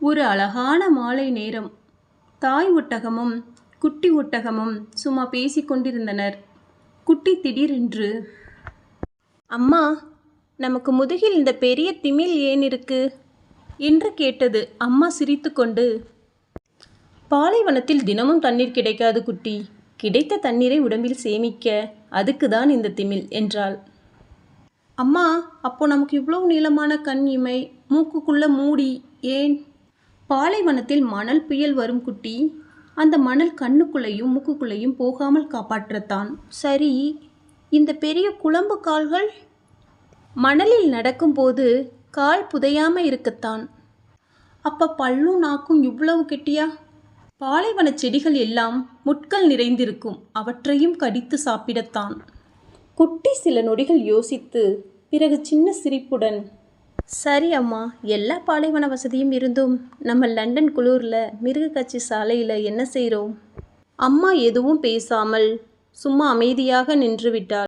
ஒரு அழகான மாலை நேரம். தாய் ஒட்டகமும் குட்டி ஒட்டகமும் சும்மா பேசிக்கொண்டிருந்தனர் குட்டி திடீரென்று அம்மா நமக்கு முதுகில் இந்த பெரிய திமில் ஏன் இருக்கு? என்று கேட்டது அம்மா சிரித்துக்கொண்டு பாலைவனத்தில் தினமும் தண்ணீர் கிடைக்காது குட்டி. கிடைத்த தண்ணீரை உடம்பில் சேமிக்க அதுக்கு தான் இந்த திமில் என்றாள். அம்மா அப்போ நமக்கு இவ்வளவு நீளமான கண் இமை மூக்குக்குள்ள மூடி ஏன் பாலைவனத்தில் மணல் புயல் வரும் குட்டி. அந்த மணல் கண்ணுக்குள்ளேயும் மூக்குக்குள்ளேயும் போகாமல் காப்பாற்றத்தான். சரி இந்த பெரிய குழம்பு கால்கள்? மணலில் நடக்கும்போது கால் புதையாம இருக்கத்தான். அப்ப பல்லும் நாக்கும் இவ்வளவு கெட்டியா? பாலைவன செடிகள் எல்லாம் முட்கள் நிறைந்திருக்கும். அவற்றையும் கடித்து சாப்பிடத்தான். குட்டி சில நொடிகள் யோசித்து பிறகு சின்ன சிரிப்புடன் சரி அம்மா எல்லா பாலைவன வசதியும் இருந்தும் நம்ம லண்டன் குளூரில் மிருகக்காட்சி சாலையில் என்ன செய்கிறோம் அம்மா எதுவும் பேசாமல் சும்மா அமைதியாக நின்று விட்டாள்